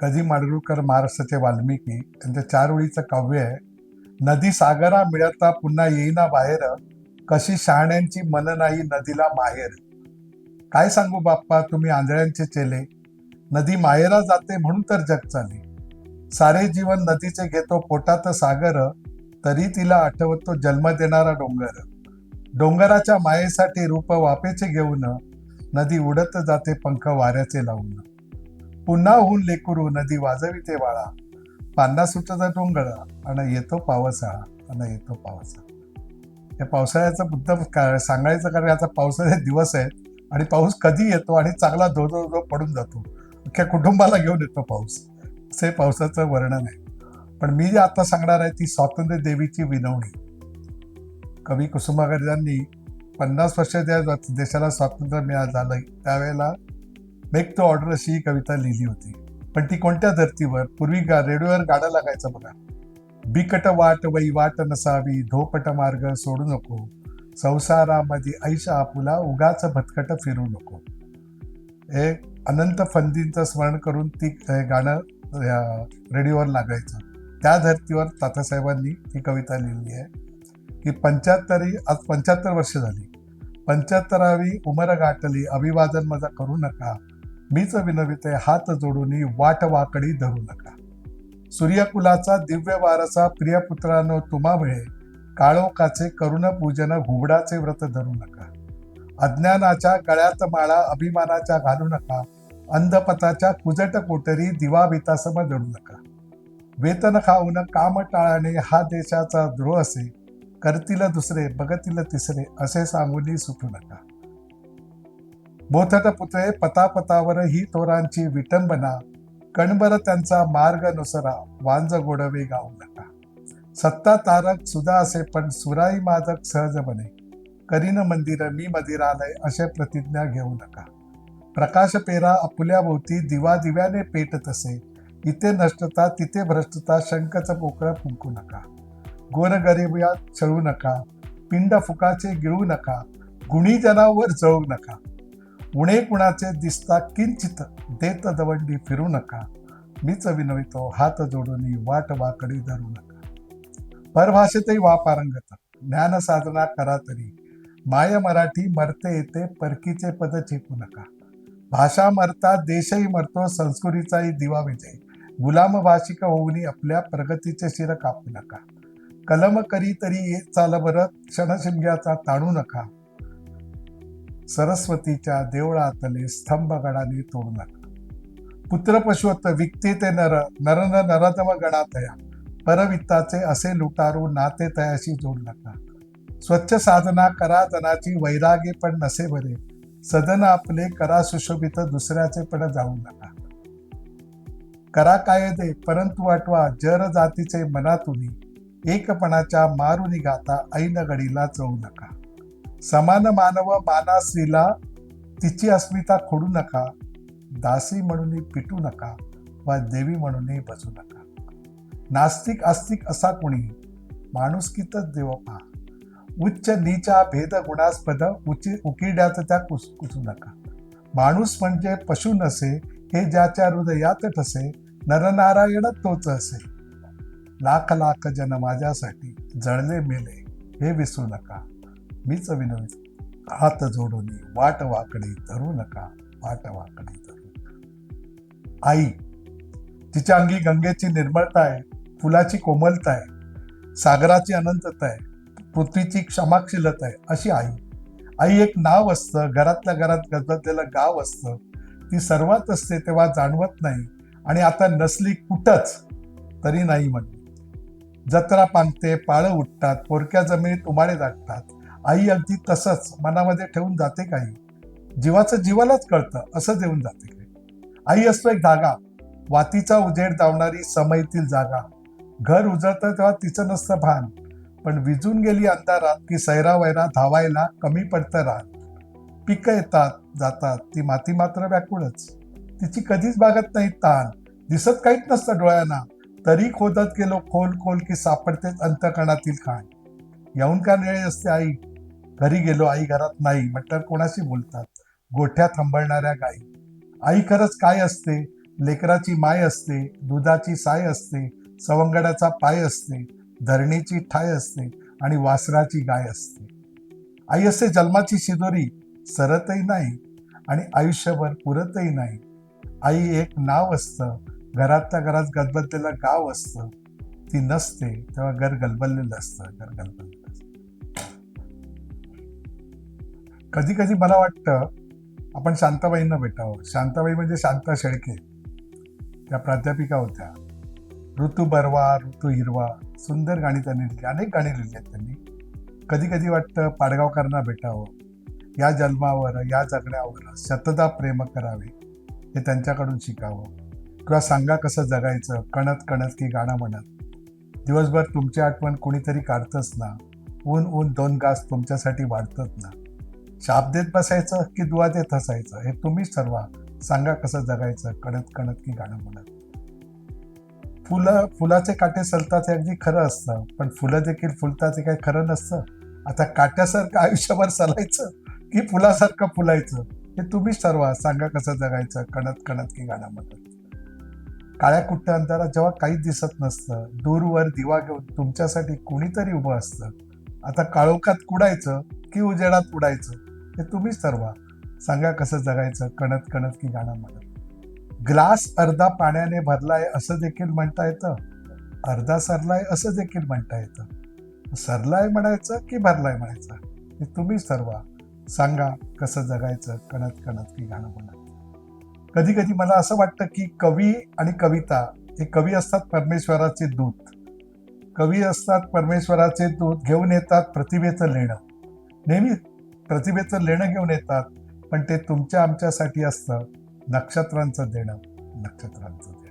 कधी माडगुळकर महाराष्ट्राचे वाल्मिकी. त्यांच्या चार ओळीचं काव्य आहे. नदी सागरा मिळता पुन्हा येईना बाहेर. कशी शहाण्यांची मन नाही नदीला माहेर. काय सांगू बाप्पा तुम्ही आंधळ्यांचे चेले. नदी माहेरा जाते म्हणून तर जग चाले. सारे जीवन नदीचे घेतो पोटात सागर. तरी तिला आठवतो जन्म देणारा डोंगर. डोंगराच्या मायेसाठी रूप वापेचे घेऊन. नदी उडत जाते पंख वाऱ्याचे लावून. पुन्हा होऊन लेकुरू नदी वाजविते बाळा पांना सुटचा डोंगळा आणि येतो पावसाळा आणि येतो पावसाळा. या पावसाळ्याचा मुद्दा का- सांगायचं कारण आता पावसाळ्याचे दिवस आहेत आणि पाऊस कधी येतो आणि चांगला धो धो धो पडून जातो. अख्ख्या कुटुंबाला घेऊन येतो पाऊस. असे पावसाचं वर्णन आहे. पण मी जे आता सांगणार आहे ती स्वातंत्र्य देवीची विनवणी. कवी कुसुमाग्रजांनी पन्नास वर्ष ज्या देशाला स्वातंत्र्य मिळा झालं त्यावेळेला मेक तो ऑर्डर अशी ही कविता लिहिली होती. पण ती कोणत्या धर्तीवर? पूर्वी गा रेडिओवर गाणं लागायचं बघा. बिकट वाट वै वाट नसावी धोपट मार्ग सोडू नको. संसारामध्ये ऐशा आपुला उगाच भटकट फिरू नको. हे अनंत फंदींचं स्मरण करून ती गाणं रेडिओवर लागायचं. त्या धर्तीवर तात्यासाहेबांनी ही कविता लिहिली आहे की पंच्याहत्तरी आज पंच्याहत्तर वर्ष झाली. पंच्याहत्तरावी उमर गाठली अभिवादन माझा करू नका. मीच विनविते हात जोडून वाट वाकडी धरू नका. सूर्यकुलाचा दिव्य वारसा प्रियपुत्रानो तुम्हामुळे काळोखाचे करुण पूजन घुबडाचे व्रत धरू नका. अज्ञानाच्या गळ्यात माळा अभिमानाच्या घालू नका. अंधपथाच्या कुजट कोटरी दिवा वितासम जडू नका. वेतन खाऊन काम टाळाने हा देशाचा द्रोह असे करतील दुसरे बघतील तिसरे असे सांगून सुटू नका. बोथट पुतळे पतापतावर ही तोरांची विटंबना कणबर त्यांचा मार्ग नुसरा वांज गोडवे गाऊ नका. सत्ता तारक सुदा असे पण सुराई मादक सहज बने करीन मंदिर मी मंदिरालय असे प्रतिज्ञा घेऊ नका. प्रकाश पेरा आपुल्या भोवती दिवा दिव्याने पेटत असे इथे नष्टता तिथे भ्रष्टता शंकच पोकळ फुंकू नका. गोर गरिबिया छळू नका पिंड फुकाचे गिळू नका गुणी जनावर जळू नका. उणे कुणाचे दिसता किंचित देत दवंडी फिरू नका. मीच विनवितो हात जोडून वाट वाकडी धरू नका. परभाषेतही वा पारंगत ज्ञान साधना करा तरी. माय मराठी मरते येते परकीचे पद चिपू नका. भाषा मरता देशही मरतो संस्कृतीचाही दिवा विजय. गुलाम भाषिक होऊनी आपल्या प्रगतीचे शिर कापू नका. कलम करी तरी चाल बरं क्षणशिमग्याचा ताणू नका. सरस्वतीच्या देवळातले स्तंभगडाने तोडू नका. विकते ते नर नरन नरतम गणातया परवित्ताचे असे लुटारू नाते तयाशी जोड नका. स्वच्छ साधना करा जनाची वैरागी पण नसे बरे. सदन आपले करा सुशोभित दुसऱ्याचे पण जाऊ नका. करा कायदे परंतु वाटवा जर जातीचे मनातून. एकपणाच्या मारुनी गाता ऐन गडीला नका. समान मानव माना स्त्रीला तिची अस्मिता खोडू नका दासी म्हणून पिटू नका वा देवी म्हणून बसू नका. नास्तिक आस्तिक असा कुणी माणुसकीतच देव पहा. उच्च नीचा भेद गुणास्पद उची उकिड्यात त्या कुस कुसू नका. माणूस म्हणजे पशु नसे हे ज्याच्या हृदयात ठसे नरनारायण तोच असे. लाख लाख जन माझ्यासाठी जळले मेले हे विसरू नका. मीच विनवीत हात जोडून वाट वाकडी धरू नका वाट वाकडे धरू नका. आई तिच्या अंगी गंगेची निर्मळता आहे फुलाची कोमलता आहे सागराची अनंतता आहे पृथ्वीची क्षमाशीलता आहे अशी आई. आई एक नाव असतं घरातल्या घरात गजबजलेलं गाव असतं. ती सर्वात असते तेव्हा जाणवत नाही आणि आता नसली कुठंच तरी नाही म्हणली जत्रा पांगते पाळं उठतात पोरक्या जमिनीत उमाळे दाटतात आई अगदी तसंच मनामध्ये ठेवून जाते काही. जीवाचं जीवालाच कळतं असं देऊन जाते काही. आई असतो एक धागा. वातीचा उजेड दावणारी समयतील जागा. घर उजळतं तेव्हा तिचं नसतं भान. पण विजून गेली अंधारात की सैरा वैरा धावायला कमी पडतं रान. पिकं येतात जातात. ती माती मात्र व्याकुळच. तिची कधीच बागत नाही ताण. दिसत काहीच नसतं डोळ्यांना. तरी खोदत गेलो खोल खोल की सापडतेच अंतकणातील खाण. येऊन का निळे असते आई? घरी गेलो आई घरात नाही म्हटल्यावर कोणाशी बोलतात? गोठ्या हंबळणाऱ्या गाई. आई खरंच काय असते? लेकराची माय असते दुधाची साय असते सवंगडाचा पाय असते धरणीची ठाय असते आणि वासराची गाय असते. आई असते जन्माची शिदोरी सरतही नाही आणि आयुष्यभर पुरतही नाही. आई एक नाव असतं घरातल्या घरात गदबदलेलं गाव असतं. ती नसते तेव्हा घर गलबललेलं असतं घर गलबललेलं कधी कधी मला वाटतं आपण शांताबाईंना भेटावं. शांताबाई म्हणजे शांता शेळके. त्या प्राध्यापिका होत्या. ऋतू बरवा ऋतू हिरवा सुंदर गाणी त्यांनी लिहिली. अनेक गाणी लिहिली आहेत त्यांनी. कधी कधी वाटतं पाडगावकरांना भेटावं. या जन्मावर या जगण्यावर शतदा प्रेम करावे. हे त्यांच्याकडून शिकावं. किंवा सांगा कसं जगायचं कणत कणत की गाणं म्हणत. दिवसभर तुमची आठवण कुणीतरी काढतच ना. ऊन ऊन दोन गास तुमच्यासाठी वाढतच ना. शाप देत बसायचं की दुवा देत हसायचं हे तुम्हीच ठरवा सांगा कसं जगायचं कणत कणत की गाणं म्हणत. फुलं फुलाचे काटे सलतात हे अगदी खरं असतं पण फुलं देखील फुलतात हे काही खरं नसतं. आता काट्यासारखं आयुष्यभर सलायचं की फुलासारखं फुलायचं हे तुम्हीच ठरवा सांगा कसं जगायचं कणत कणत की गाणं म्हणत. काळ्या कुट्ट्या अंधारात जेव्हा काहीच दिसत नसतं दूरवर दिवा घेऊन तुमच्यासाठी कुणीतरी उभं असतं. आता काळोखात कुडायचं की उजेडात उडायचं? हे तुम्हीच ठरवा. सांगा कसं जगायचं कणत कणत की गाणं म्हणत. ग्लास अर्धा पाण्याने भरलाय असं देखील म्हणता येतं. अर्धा सरलाय असं देखील म्हणता येतं. सरलाय म्हणायचं की भरलाय म्हणायचं हे तुम्हीच ठरवा. सांगा कसं जगायचं कणत कणत की गाणं म्हणत. कधी कधी मला असं वाटतं की कवी आणि कविता हे कवी असतात परमेश्वराचे दूत. कवी असतात परमेश्वराचे दूत घेऊन येतात प्रतिभेचं लेणं. नेहमी प्रतिभेचं लेणं घेऊन येतात पण ते तुमच्या आमच्यासाठी असतं नक्षत्रांचं देणं नक्षत्रांचं देणं.